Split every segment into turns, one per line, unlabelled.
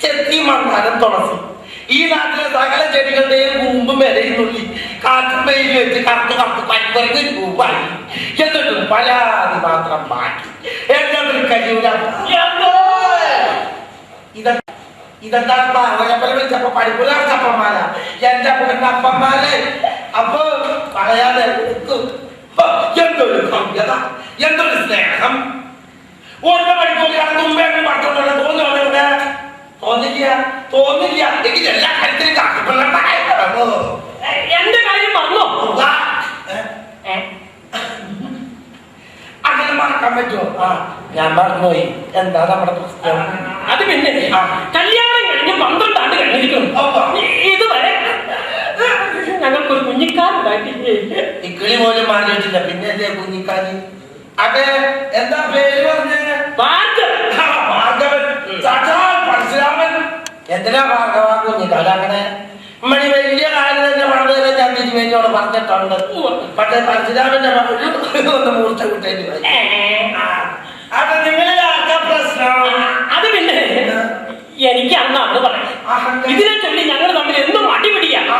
ചെത്തി മണ്ണാനം തുളസി ഈ നാട്ടിലെ സകല ചെടികളുടെയും കൂമ്പ് മെരയുന്നുള്ളി കാറ്റും വെയിൽ വെച്ച് കറുത്ത് കറുത്ത് പനിപ്പറക്ക് രൂപായി എന്നിട്ടും പരാതി മാത്രം ബാക്കി എന്നിട്ടും കഴിയൂല ഇത ഇതെന്താ അവരപ്പല വിളിച്ചപ്പോ പഠിപ്പില്ലാത്തപ്പന്മാരാ എന്റെ പൊന്നപ്പന്മാരെ അപ്പൊ പറയാതെ നിൽക്കും. ഹോ, എന്തൊരു ഭവ്യത എന്തൊരു സ്നേഹം ഓരോ മണിക്കൂർ മുമ്പേ പട്ടുള്ള തോന്നുന്നുണ്ട് തോന്നില്ല തോന്നില്ല എങ്കിൽ എല്ലാ കാര്യത്തിലും കാട്ടിക്കൊള്ളോ
എന്റെ കാര്യം പറഞ്ഞോ
അങ്ങനെ മറക്കാൻ പറ്റുമോ? ആ. ഞാൻ മറന്നുപോയി. എന്താ നമ്മുടെ പ്രശ്നം?
അത് പിന്നെ കല്യാണം കഴിഞ്ഞ് പന്ത്രണ്ട് ആണ്ട് കഴിഞ്ഞിരിക്കുന്നു. ഇതുവരെ ഞങ്ങൾക്കൊരു കുഞ്ഞിക്കാരുണ്ടായിട്ടില്ലേ
ഈ കിളി പോലും മാറിയിട്ടില്ല പിന്നെ അല്ലേ കുഞ്ഞിക്കാരി അതെ. എന്താ പേര് പറഞ്ഞേ? ഭാർഗവൻ. എന്തിനാ ഭാർഗവ കുഞ്ഞിക്കാരങ്ങനെ മണി തിരുമേനിയോട് പറഞ്ഞിട്ടുണ്ട്. പക്ഷേ പരശുരാമന്റെ ഒന്ന് മൂർച്ച കിട്ടേണ്ടി വരും അത് നിങ്ങളിൽ ആർക്കാ പ്രശ്നം?
അത് പിന്നെ എനിക്ക് അന്ന് അന്ന് പറയാം ഇതിനെ ചൊല്ലി ഞങ്ങൾ തമ്മിൽ എന്നും അടിപിടിയാ.
ആ,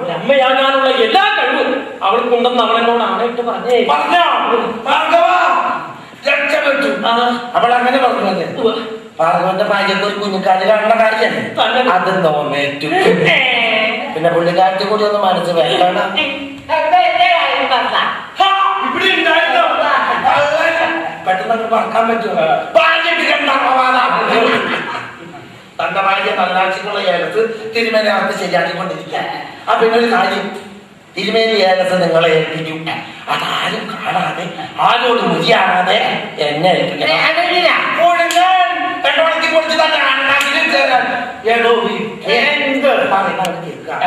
ഒരമ്മയാകാനുള്ള എല്ലാ കഴിവും അവൾക്കുണ്ടെന്ന് അവളെന്നോട് ആണയിട്ട് പറഞ്ഞേ.
പറഞ്ഞോ? പറഞ്ഞു രക്ഷപ്പെട്ടു. അവൾ അങ്ങനെ പറഞ്ഞു അല്ലേ പാർവന്റെ ഭാര്യക്ക് ഒരു കുഞ്ഞിക്കാരി കാണുന്ന
കാര്യം.
അത് നോമേറ്റു. പിന്നെ പുള്ളിക്കാരത്തി കൂടി ഒന്ന് മനസ്സ്? കള്ളൻ. പെട്ടെന്ന് പറക്കാൻ പറ്റുമോ? തന്റെ ഭാര്യ നല്ലാഴ്ചക്കുള്ള ഏലത്ത് തിരുമേനി അവർക്ക് ശരിയാക്കിക്കൊണ്ടിരിക്കാൻ ആ പിന്നെ ഒരു കാര്യം തിരുമേനി ഏലത്ത് നിങ്ങളെ ഏൽപ്പിക്കും. അതാരും കാണാതെ ആരോട് മുരിയാകാതെ എന്നെ ഏൽപ്പിക്കണം. മുഴുവൻ പെട്രോളത്തിൽ കുറിച്ച് തന്നെ അണ്ണാക്കിലും ചേരാൻ എടോ എന്ത് പറയുന്നത് കേൾക്കാം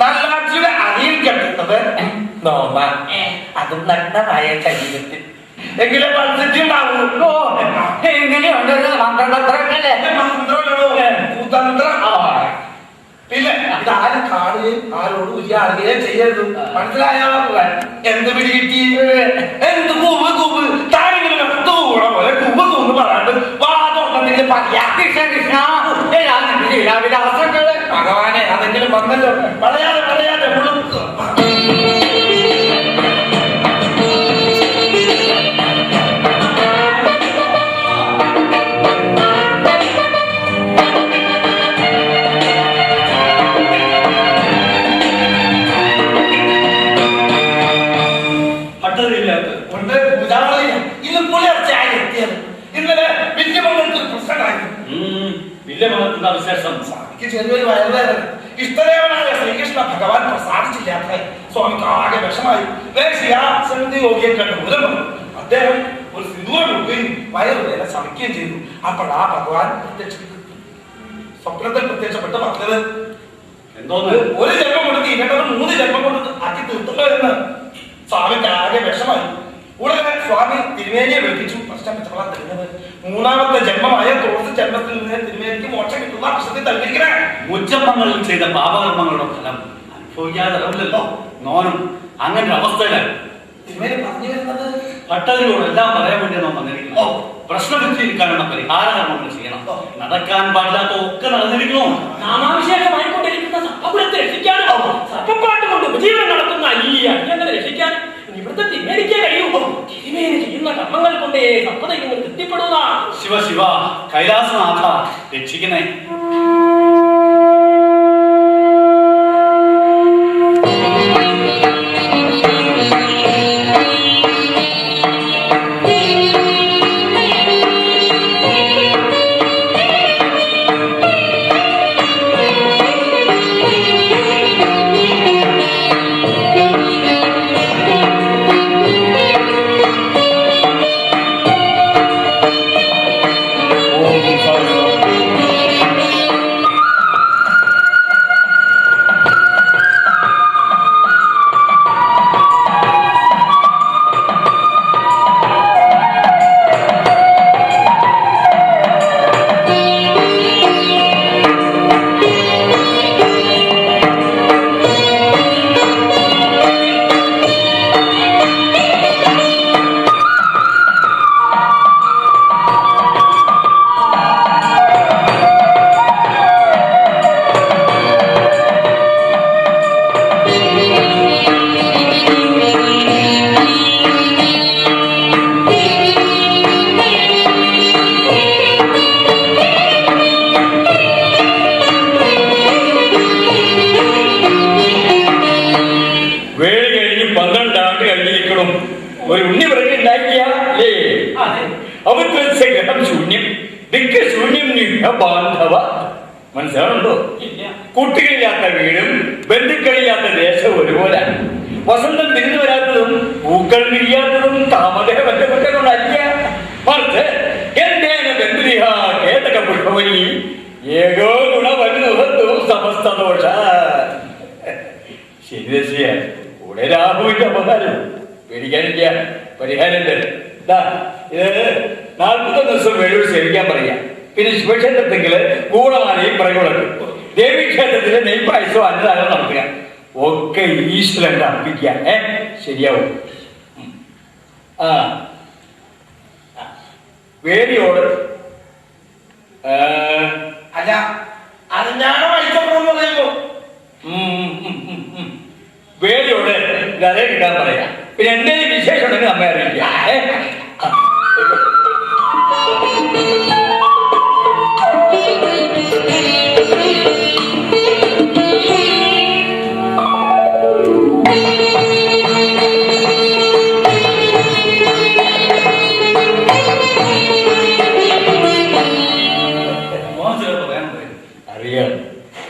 നല്ലാഴ്ചയുടെ അരിയിൽ കെട്ടുന്നത് നോമ അതും നഗ്നമായ ശരീരത്തിൽ. എങ്കിലും മനസ്സിട്ടുണ്ടാവൂ
എങ്ങനെയുണ്ട്?
പിന്നെ ഇതാരും കാണുകയും ആരോട് ഉരിയാടുകയും ചെയ്യരുത്. മനസ്സിലായോ? എന്ത് പിടികിട്ടി എന്ത്
കൃഷ്ണ കൃഷ്ണ. വിലാസങ്ങൾ
ഭഗവാനെ അതെങ്കിലും വന്നല്ലോ. പറയാതെ പറയാതെ
മതത്തിന്റെ വിശേഷം
എനിക്ക് ചെറിയൊരു വയറുവേദന. ഇഷ്ടദേവനായ ശ്രീകൃഷ്ണ ഭഗവാൻ പ്രസാദിച്ചില്ലാത്ത സ്വാമിക്ക് ആകെ വിഷമായി വേശ്യാസന്ധി യോഗിയെ കണ്ട് മൂലം വന്നു അദ്ദേഹം ഒരു സിന്ധുവോട് പോവുകയും വയറുവേദന ശമിക്കുകയും ചെയ്തു. ആ ഭഗവാൻ സ്വപ്നത്തിൽ പ്രത്യക്ഷപ്പെട്ട് പറഞ്ഞത്
എന്തോന്ന്?
ഒരു- ജന്മം കൊടുത്ത് ഇരട്ടത് മൂന്ന് ജന്മം കൊടുത്ത് അതി തീർത്തുള്ളൂ എന്ന് സ്വാമിക്ക് ആകെ വിഷമായി. ഉടനെ സ്വാമി തിരുമേനിയെ വിളിപ്പിച്ചു. പ്രശ്നം വെച്ചപ്പോഴാണ് തരുന്നത് മൂന്നാമത്തെ ജന്മമായ തുളസി ജന്മത്തിൽ നിന്ന് തിരുമേനിക്ക് മോക്ഷം കിട്ടുന്ന പ്രശ്നത്തിൽ തന്നിരിക്കണേ
ഉജ്ജന്മങ്ങളിൽ ചെയ്ത പാപകർമ്മങ്ങളുടെ ഫലം അനുഭവിക്കാതെ അറിവില്ലല്ലോ. നോനും അങ്ങനെ ഒരു അവസ്ഥയിലാണ്
തിരുമേനി പറഞ്ഞു വരുന്നത്?
പട്ടതിനോട് എല്ലാം പറയാൻ വേണ്ടി നാം
ഓ.
വന്നിരിക്കുന്നു പ്രശ്നബുദ്ധിയിരിക്കാനുള്ള പരിഹാര കർമ്മങ്ങൾ ചെയ്യണം. നടക്കാൻ പാടില്ലാത്ത ഒക്കെ നടന്നിരിക്കുന്നു.
നാമാവിശേഷമായിക്കൊണ്ടിരിക്കുന്ന സർപ്പകുലത്തെ രക്ഷിക്കാനോ സർപ്പപ്പാട്ട് കൊണ്ട് ഉപജീവനം നടത്തുന്ന ഈ അന്യങ്ങളെ രക്ഷിക്കാൻ ഇവിടുത്തെ തിരുമേനിക്കേ കഴിയൂ തിരുമേനി ചെയ്യുന്ന ಸಂಪದೇ ಸಂಪದ
ಇವನು ತೃಪ್ತಿಪಡುವ ಶಿವ ಶಿವ
ಕೈಲಾಸನಾಥ
ಮೆಚ್ಚಿಗೆ കഴിഞ്ഞിരിക്കണം ഒരു ഉണ്ണി പിറകെ ഉണ്ടാക്കിയ അല്ലേ? ഗ്രഹം ശൂന്യം. ദിക്ക ശൂന്യം ബാന്ധവ. മനസ്സിലാവുന്നുണ്ടോ? കുട്ടികളില്ലാത്ത വീടും ബന്ധുക്കളില്ലാത്ത ദേശവും ഒരുപോലെ. വസന്തം തിരിഞ്ഞു വരാത്തതും പൂക്കൾ വിരിയാത്തതും കാമദേഹ ബന്ധപ്പെട്ടതൊന്നല്ല മറിച്ച് എന്തേന ബന്ധുരിഹ കേതക പുഷ്പവനി ഏകോ ഗുണ വലുഹത്തു സമസ്ത ദോഷ. ശരി രസിയ കൂടെ രാഹുവിന്റെ അപകാരം. പേടിക്കാനില്ല. പരിഹാരമുണ്ട്. ഇത് നാൽപ്പത്തൊന്ന് ദിവസം വെളിയോട് സേവിക്കാൻ പറയാം പിന്നെ ശിവക്ഷേത്രത്തെങ്കിൽ ഗൂഢമാലയും പറയുകളൊക്കെ ദേവീക്ഷേത്രത്തിൽ നെയ്പായസോ അന്നദാനം നടത്തുക. ഒക്കെ ഈശ്വരൻ അർപ്പിക്കുക. ഏ ശരിയാവും. ആ. വേദിയോട്
അല്ല അത് ഞാൻ വായിച്ചപ്പോഴെന്ന് പറയുമ്പോ.
വേദിയോട് കഥ കിട്ടാൻ പറയാം പിന്നെ എന്തെങ്കിലും വിശേഷം ഉണ്ടെങ്കിൽ അമ്മ അറിയിക്കുക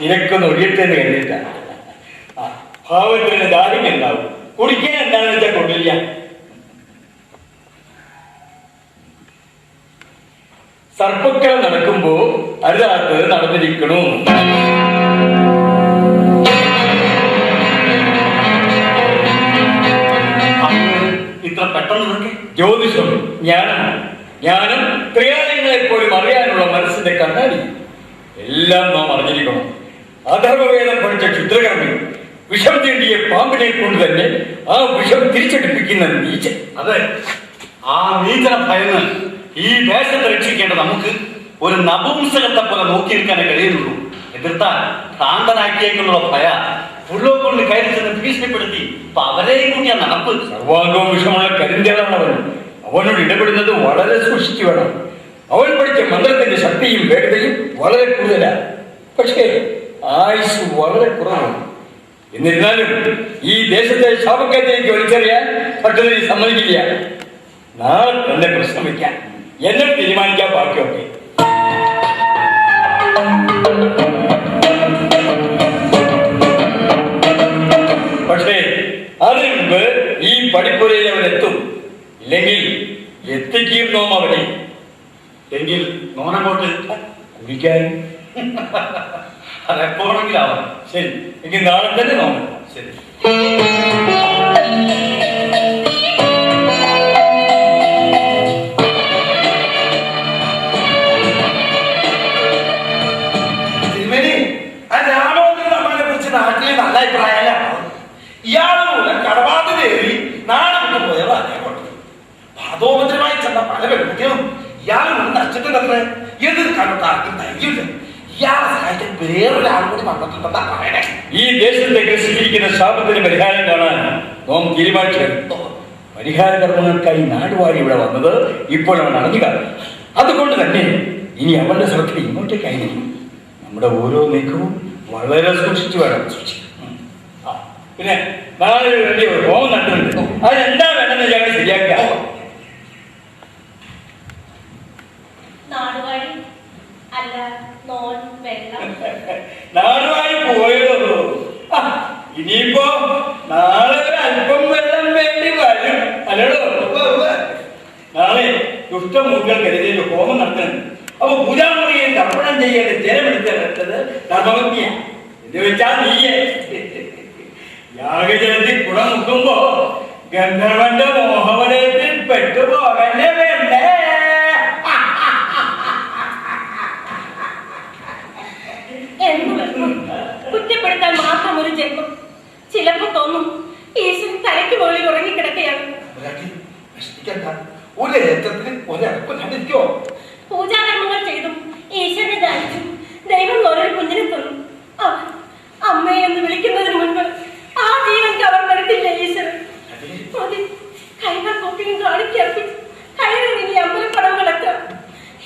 നിനക്കൊന്ന് ഒഴിയട്ടെ എന്ന് കരുതിയിട്ടാ. ആ, ഭാവത്തിന് ദാരിദ്ര്യം ഉണ്ടാവും. കുടിക്കാൻ എന്താണെന്ന് വെച്ചാൽ കൊണ്ടില്ല സർപ്പക്കൾ നടക്കുമ്പോ അരുതാത്ത് നടന്നിരിക്കണു.
ഇത്ര പെട്ടെന്ന്
ജ്യോതിഷം ജ്ഞാനം. ജ്ഞാനം തിരിച്ചടിപ്പിക്കുന്ന നീച്ച
അതെ ആ നീചനെ ഭയന്ന് ഈ ദേശത്തെ രക്ഷിക്കേണ്ട നമുക്ക് ഒരു നപുംസകത്തെ പോലെ നോക്കിയിരിക്കാനേ കഴിയുന്നുള്ളൂ. എതിർത്താൽ ഭ്രാന്തനാക്കിയേക്കുള്ള ഭയ പുള്ളോ കൊണ്ട് കയറി ചെന്ന് ഭീഷണിപ്പെടുത്തി അപ്പൊ അവരെയും കൂടിയാ നടപ്പ്.
സർവാംഗവും വിഷമുള്ള കരിന്തേളാണ് അവൻ അവനോട് ഇടപെടുന്നത് വളരെ സൂക്ഷിച്ചു വേണം. അവൻ പഠിച്ച മന്ത്രത്തിന്റെ ശക്തിയും വേഗതയും വളരെ കൂടുതലാണ് പക്ഷേ ആയുസ് വളരെ കുറവാണ്. എന്നിരുന്നാലും ഈ ദേശത്തെ ശാപക്കത്തിലേക്ക് വലിച്ചെറിയാൻ ഭട്ടതിരി സമ്മതിക്കില്ല. നാളെ തന്നെ പ്രശ്നം എന്നെ തീരുമാനിക്കാൻ ബാക്കിയൊക്കെ പക്ഷേ അതിനു മുമ്പ് ഈ പഠിപ്പുരയിൽ അവൻ എത്തും. ഇല്ലെങ്കിൽ എത്തിക്കും നോം അവിടെ
എങ്കിൽ നോനങ്ങോട്ട്
കുടിക്കാൻ?
അതെപ്പോഴെങ്കിലാവാം
ശരി. എങ്കിൽ നാളെ തന്നെ നോക്കാം
ശരി.
നല്ല അഭിപ്രായമല്ല ഇയാൾ പല പെൺകുട്ടികളും ഇയാൾ മൂലം നശിച്ചിട്ടുണ്ടത്രേ. എതിർ കണ്ടിട്ട് ആർക്കും ധൈര്യമില്ല. വേറൊരാളും കൂടി വന്നിട്ടുണ്ടെന്നാ പറയണേ.
ഈ ദേശത്തെ ഗ്രസിച്ചിരിക്കുന്ന ശാപത്തിന് പരിഹാരം കാണാൻ നോം തീരുമാനിച്ചു പരിഹാര കർമ്മങ്ങൾക്കായി നാടുവാഴി ഇവിടെ വന്നത് ഇപ്പോൾ അവൻ അറിഞ്ഞു കാണും അതുകൊണ്ട് തന്നെ ഇനി അവന്റെ ശ്രദ്ധ ഇങ്ങോട്ടേക്കായിരിക്കും നമ്മുടെ ഓരോ നീക്കവും വളരെ സൂക്ഷിച്ചു വേണം. സൂക്ഷിച്ചു പിന്നെ നാളെ ഒരു വലിയ നട്ടുണ്ട് അതെന്താ വേണമെന്ന് ഞങ്ങൾ ശരിയാക്കാം
നാടുവാഴി അല്ല നോൻ വെള്ളം
നാടുവാഴി പോയോ ആ, ഇനിയിപ്പോ നാളെ ഒരു അല്പം വെള്ളം വേണ്ടി വരും. അല്ലടോ? നാളെ ദുഷ്ടമൂക്കൾ കരുതിയിൽ ഹോമം നടത്തുന്നുണ്ട് അപ്പൊ പൂജാമുറിയെ തർപ്പണം ചെയ്യേണ്ട ജലമെടുത്തത് ധർമ്മവത്യ എന്ന് വെച്ചാൽ നീയെ. യാഗജലത്തിൽ കുടം മുക്കുമ്പോ ഗന്ധർവന്റെ മോഹവലയത്തിൽ പെട്ടുപോകല്ലേ വേണ്ടേ
എന്ന് വെക്കും കുറ്റപ്പെടുത്താൻ മാത്രം ഒരു ജന്മം. ചിലപ്പോ തോന്നും ഈശ്വരൻ തലയ്ക്ക് മുകളിൽ
ഒരടക്കം കണ്ടിരിക്കോ
പൂജാകർമ്മങ്ങൾ ചെയ്തും ഈശ്വരനെ ധ്യാനിച്ചും ദൈവം ഓരോ കുഞ്ഞിനെ തന്നു അമ്മയെ എന്ന് വിളിക്കുന്നതിന് മുൻപ് ആ ജീവൻ കവർന്നെടുത്തില്ല ഈശ്വരൻ മതി. കൈകൾ കൊക്കിനും കാണിക്കർപ്പിച്ചു കയറി ഇനി അമ്പലപ്പടവുകളെത്താം.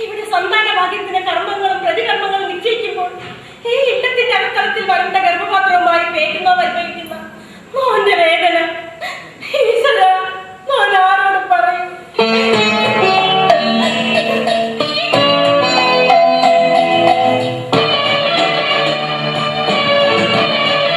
ഇവിടെ സന്താന ഭാഗ്യത്തിന് കർമ്മങ്ങളും പ്രതികർമ്മങ്ങളും നിശ്ചയിക്കുമ്പോൾ ഈ ഇട്ടത്തിന്റെ അടുത്തളത്തിൽ വരണ്ട ഗർഭപാത്രവുമായി പേറ്റുന്നോ അനുഭവിക്കുന്ന മോന്റെ വേദന